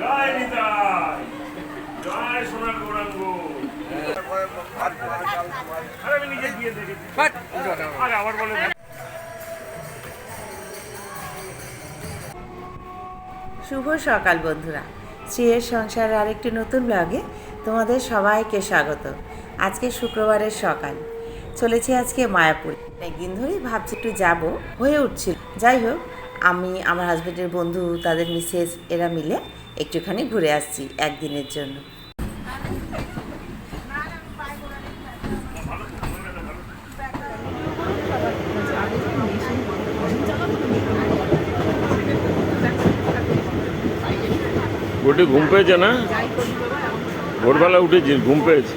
জয় নিতাই। জয় সোনার গৌরাঙ্গ। আরে আমি নিজে গিয়ে দেখেছি আরে আবার বলে। শুভ সকাল বন্ধুরা। শ্রীয়ের সংসারের আরেকটি নতুন ব্লগে তোমাদের সবাইকে স্বাগত। আজকে শুক্রবারের সকাল। চলেছি আজকে মায়াপুর। একদিন ধরেই ভাবছি একটু যাব। হয়ে উঠছিল। যাই হোক আমি, আমার হাজবেন্ডের বন্ধু, তাদের মিসেস এরা মিলে একটুখানি ঘুরে আসছি একদিনের জন্য। গোটে ঘুম পেয়েছে না? ভোরবেলা উঠেছি, ঘুম পেয়েছে।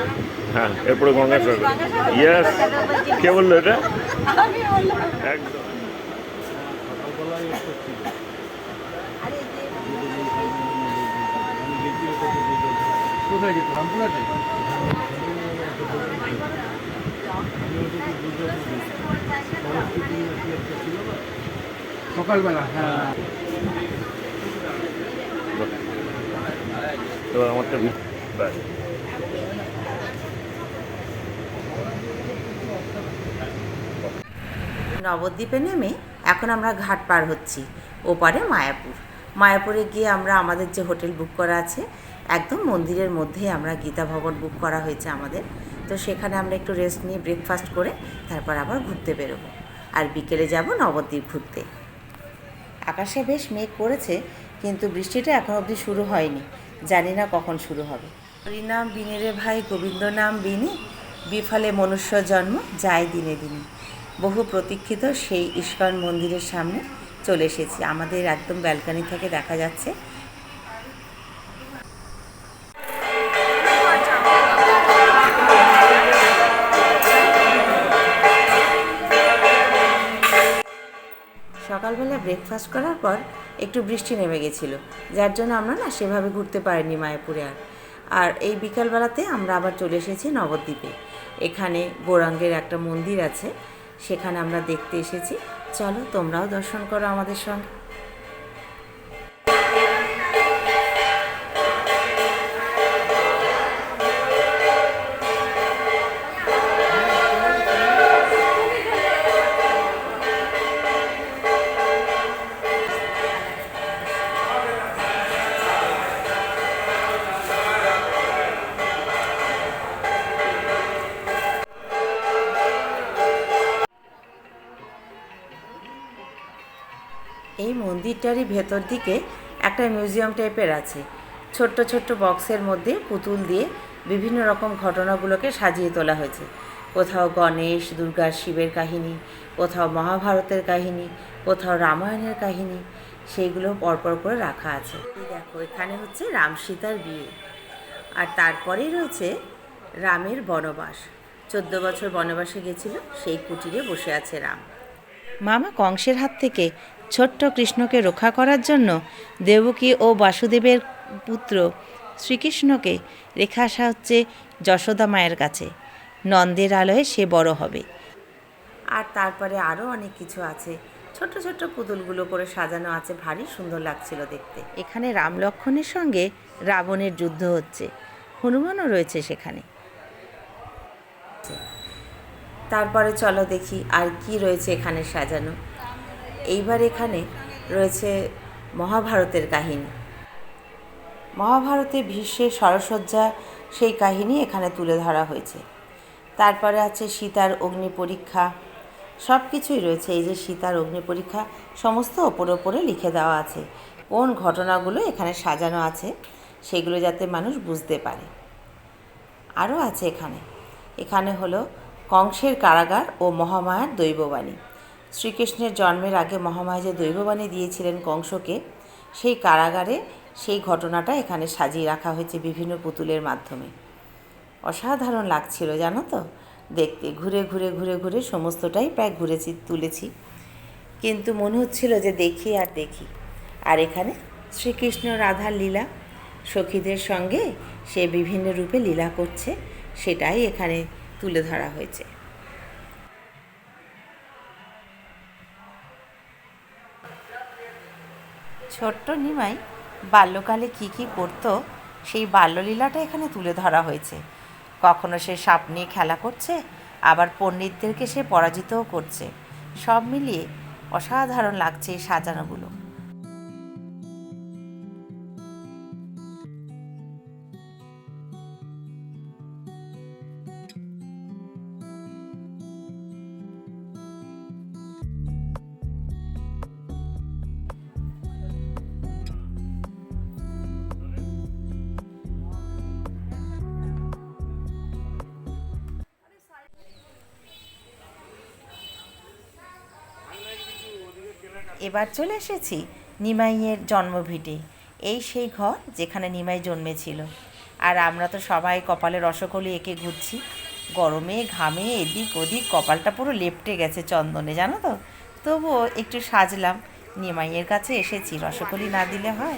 হ্যাঁ এরপরে গঙ্গাসাগর ইয়েস কে বলল এটা? একদম। কোথায় যেত রামপুরহাটে? সকালবেলা হ্যাঁ। আমারটা ভিত- ব্যাস। নবদ্বীপে নেমে এখন আমরা ঘাট পার হচ্ছি, ওপারে মায়াপুর। মায়াপুরে গিয়ে আমরা আমাদের যে হোটেল বুক করা আছে, একদম মন্দিরের মধ্যেই আমরা গীতা ভবন বুক করা হয়েছে আমাদের। তো সেখানে আমরা একটু রেস্ট নিয়ে ব্রেকফাস্ট করে তারপর আবার ঘুরতে বেরোবো। আর বিকেলে যাব নবদ্বীপ ঘুরতে। আকাশে বেশ মেঘ করেছে, কিন্তু বৃষ্টিটা এখন অবধি শুরু হয়নি। জানি না কখন শুরু হবে। হরিনাম বিনেরে ভাই গোবিন্দ নাম বিনে, বিফলে মনুষ্য জন্ম, যায় দিনে দিনে। বহু প্রতীক্ষিত সেই ইস্কন মন্দিরের সামনে চলে এসেছি। আমাদের একদম ব্যালকানি থেকে দেখা যাচ্ছে। সকালবেলা ব্রেকফাস্ট করার পর একটু বৃষ্টি নেমে গেছিল, যার জন্য আমরা না সেভাবে ঘুরতে পারিনি মায়াপুরে আর। আর এই বিকালবেলাতে আমরা আবার চলে এসেছি নবদ্বীপে। এখানে গৌরাঙ্গের একটা মন্দির আছে সেখানে আমরা দেখতে এসেছি। চলো তোমরাও দর্শন করো আমাদের সঙ্গে। এই মন্দিরটারই ভেতর দিকে একটা মিউজিয়াম টাইপের আছে। ছোট্ট ছোট্ট বক্সের মধ্যে পুতুল দিয়ে বিভিন্ন রকম ঘটনাগুলোকে সাজিয়ে তোলা হয়েছে। কোথাও গণেশ দুর্গা শিবের কাহিনী, কোথাও মহাভারতের কাহিনী, কোথাও রামায়ণের কাহিনী সেইগুলো পরপর করে রাখা আছে। দেখো, এখানে হচ্ছে রাম সীতার বিয়ে। আর তারপরেই রয়েছে রামের বনবাস। চোদ্দ বছর বনবাসে গেছিল, সেই কুটিরে বসে আছে রাম। মামা কংসের হাত থেকে ছোট্ট কৃষ্ণকে রক্ষা করার জন্য দেবকী ও বাসুদেবের পুত্র শ্রীকৃষ্ণকে রেখে আসা হচ্ছে যশোদা মায়ের কাছে। নন্দের আলোয় সে বড় হবে। আর তারপরে আরও অনেক কিছু আছে। ছোট ছোট পুতুলগুলো করে সাজানো আছে। ভারী সুন্দর লাগছিল দেখতে। এখানে রাম লক্ষ্মণের সঙ্গে রাবণের যুদ্ধ হচ্ছে। হনুমানও রয়েছে সেখানে। তারপরে চলো দেখি আর কি রয়েছে এখানে সাজানো। এইবার এখানে রয়েছে মহাভারতের কাহিনী। মহাভারতে ভীষ্মের সরসজ্জা সেই কাহিনী এখানে তুলে ধরা হয়েছে। তারপরে আছে সীতার অগ্নি পরীক্ষা। সব কিছুই রয়েছে। এই যে সীতার অগ্নি পরীক্ষা, সমস্ত ওপরে ওপরে লিখে দেওয়া আছে। কোন ঘটনাগুলো এখানে সাজানো আছে সেগুলো যাতে মানুষ বুঝতে পারে। আরও আছে এখানে। এখানে হলো কংসের কারাগার ও মহামায়ার দৈববাণী। শ্রীকৃষ্ণের জন্মের আগে মহামায়া যে দৈববাণী দিয়েছিলেন কংসকে, সেই কারাগারে সেই ঘটনাটা এখানে সাজিয়ে রাখা হয়েছে বিভিন্ন পুতুলের মাধ্যমে। অসাধারণ লাগছিল, জানো তো? দেখতে ঘুরে ঘুরে ঘুরে ঘুরে সমস্তটাই প্রায় ঘুরেছি, তুলেছি। কিন্তু মনে হচ্ছিল যে দেখি আর দেখি। আর এখানে শ্রীকৃষ্ণ রাধার লীলা, সখীদের সঙ্গে সে বিভিন্ন রূপে লীলা করছে, সেটাই এখানে তুলে ধরা হয়েছে। ছোট্ট নিমাই বাল্যকালে কি কি করতো, সেই বাল্যলীলাটা এখানে তুলে ধরা হয়েছে। কখনো সে সাপ নিয়ে খেলা করছে, আবার পণ্ডিতদেরকে সে পরাজিতও করছে। সব মিলিয়ে অসাধারণ লাগছে এই সাজানোগুলো। এবার চলে এসেছি নিমাইয়ের জন্মভিটে এই সেই ঘর যেখানে নিমাই জন্মেছিল। আর আমরা তো সবাই কপালে রসকলি এঁকে ঘুরছি। গরমে, ঘামে, এদিক ওদিক কপালটা পুরো লেপটে গেছে চন্দনে, জানো তো? তবুও একটু সাজলাম। নিমাইয়ের কাছে এসেছি। রসকলি না দিলে হয়।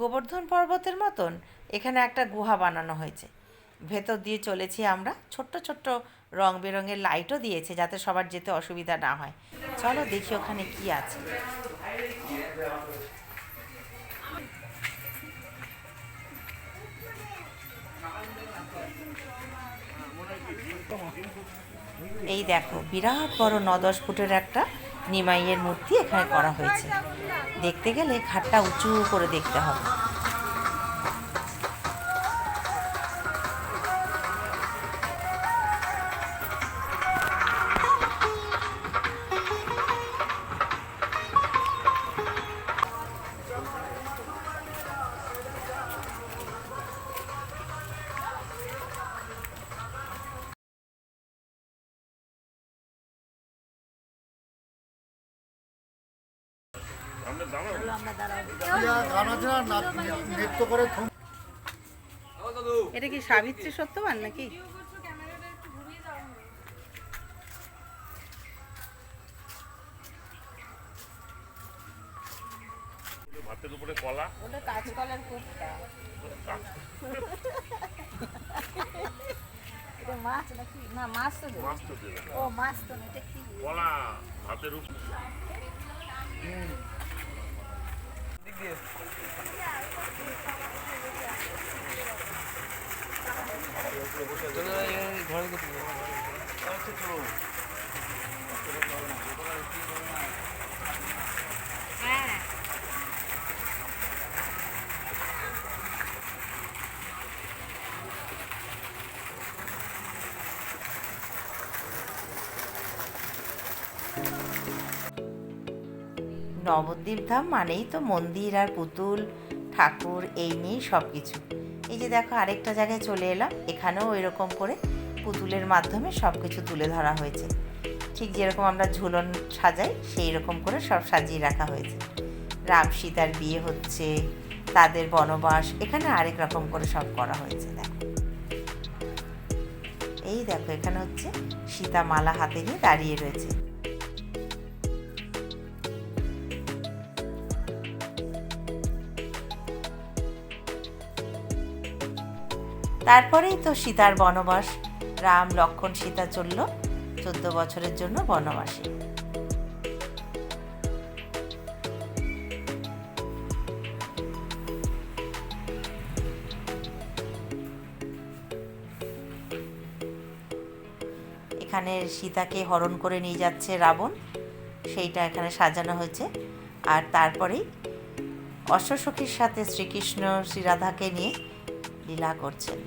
গোবর্ধন পর্বতের মতন এখানে একটা গুহা বানানো হয়েছে। ভেতর দিয়ে চলেছি আমরা, ছোট্ট ছোট্ট রং বেরঙের লাইটও দিয়েছে যাতে সবার যেতে অসুবিধা না হয়। চলো দেখি ওখানে কি আছে। এই দেখো, বিরাট বড় ন দশ ফুটের একটা নিমাইয়ের মূর্তি এখানে করা হয়েছে। দেখতে গেলে ঘাটটা উঁচু করে দেখতে হবে। এটা কি সাবিত্রী সত্যবান নাকি? ভাতের উপরে কলা। ওটা কাঁচকলার কোপ্তা এটা মাছ নাকি? না মাছ তো মাছ তো ও মাছ তো না এটা কি? কলা ভাতের উপরে দিয়ে ঘরে নবদ্বীপ ধাম মানেই তো মন্দির আর পুতুল, ঠাকুর, এই নিয়েই সব কিছু এই যে দেখো, আরেকটা জায়গায় চলে এলাম। এখানেও এরকম করে পুতুলের মাধ্যমে সব কিছু তুলে ধরা হয়েছে। ঠিক যেরকম আমরা ঝুলন সাজাই, সেই রকম করে সব সাজিয়ে রাখা হয়েছে। রাম সীতার বিয়ে হচ্ছে, তাদের বনবাস, এখানে আরেক রকম করে সব করা হয়েছে, দেখো। এই দেখো, এখানে হচ্ছে সীতা মালা হাতে নিয়ে দাঁড়িয়ে রয়েছে। তারপরেই তো সীতার বনবাস। রাম লক্ষ্মণ সীতা চলল চোদ্দ বছরের জন্য বনবাসে। এখানে সীতাকে হরণ করে নিয়ে যাচ্ছে রাবণ। সেইটা এখানে সাজানো হয়েছে। আর তারপরেই অশ্বসখীর সাথে শ্রীকৃষ্ণ শ্রীরাধাকে নিয়ে লীলা করছেন।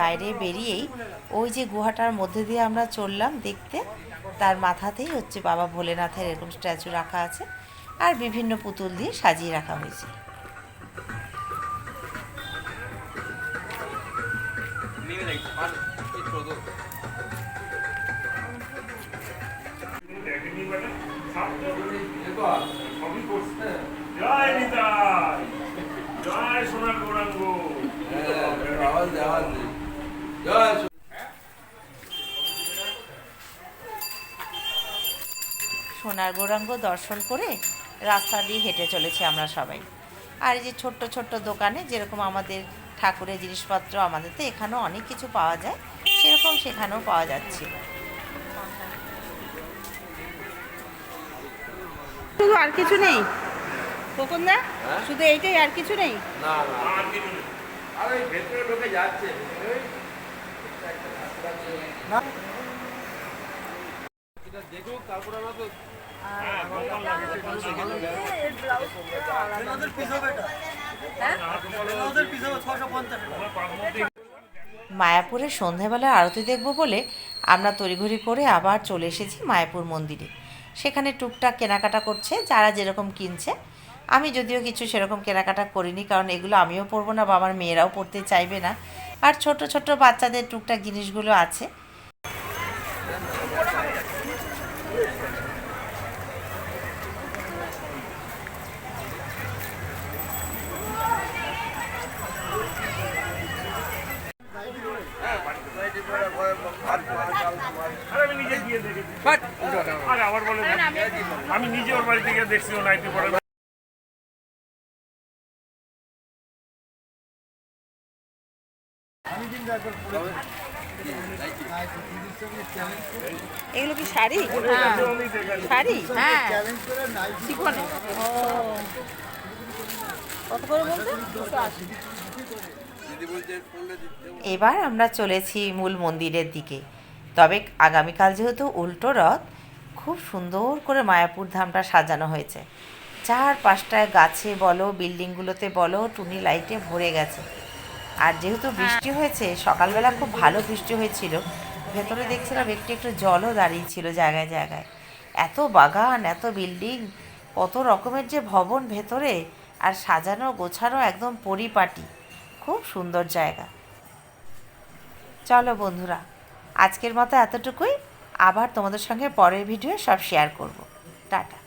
বাইরে বেরিয়েই ওই যে গুহাটার মধ্যে দিয়ে আমরা চললাম দেখতে। তার মাথাতেই হচ্ছে বাবা ভোলেনাথের এরকম স্ট্যাচু রাখা আছে আর বিভিন্ন পুতুল দিয়ে সাজিয়ে রাখা হয়েছে। জয় নিতাই। জয় গৌরাঙ্গ। সোনার গৌরাঙ্গ দর্শন করে রাস্তা দিয়ে হেঁটে চলেছি আমরা সবাই। আর এই যে ছোট্ট ছোট্ট দোকানে যেরকম আমাদের ঠাকুরের জিনিসপত্র আমাদের তো এখানেও অনেক কিছু পাওয়া যায় সেরকম সেখানেও পাওয়া যাচ্ছে। শুধু আর কিছু নেই? না শুধু এইটাই আর কিছু নেই? ওদের পিস হবে এটা ওদের মায়াপুরের সন্ধেবেলায় আরতি দেখব বলে আমরা তড়িঘড়ি করে আবার চলে এসেছি মায়াপুর মন্দিরে। সেখানে টুকটাক কেনাকাটা করছে, যারা যেরকম কিনছে। আমি যদিও কিছু সেরকম কেনাকাটা করিনি, কারণ এগুলো আমিও পরবো না বা আমার মেয়েরাও পড়তে চাইবে না। আর ছোট ছোট বাচ্চাদের টুকটাক জিনিসগুলো আছে। আমি নিজে আমি ওর বাড়িতে গিয়ে দেখছি ও নাইটি পরে এগুলো কি শাড়ি? শাড়ি? হ্যাঁ। কত করে বলতে এবার আমরা চলেছি মূল মন্দিরের দিকে। তবে আগামীকাল যেহেতু উল্টো রথ খুব সুন্দর করে মায়াপুর ধামটা সাজানো হয়েছে। চার পাঁচটায় গাছে বলো বিল্ডিংগুলোতে বলো টুনি লাইটে ভরে গেছে। আর যেহেতু বৃষ্টি হয়েছে, সকালবেলা খুব ভালো বৃষ্টি হয়েছিল, ভেতরে দেখছিলাম একটু একটু জলও দাঁড়িয়েছিল জায়গায় জায়গায়। এত বাগান, এত বিল্ডিং, কত রকমের যে ভবন ভেতরে, আর সাজানো গোছানো একদম পরিপাটি, খুব সুন্দর জায়গা। চলো বন্ধুরা, আজকের মতো এতটুকুই, আবার তোমাদের সঙ্গে পরের ভিডিও সব শেয়ার করব। টাটা।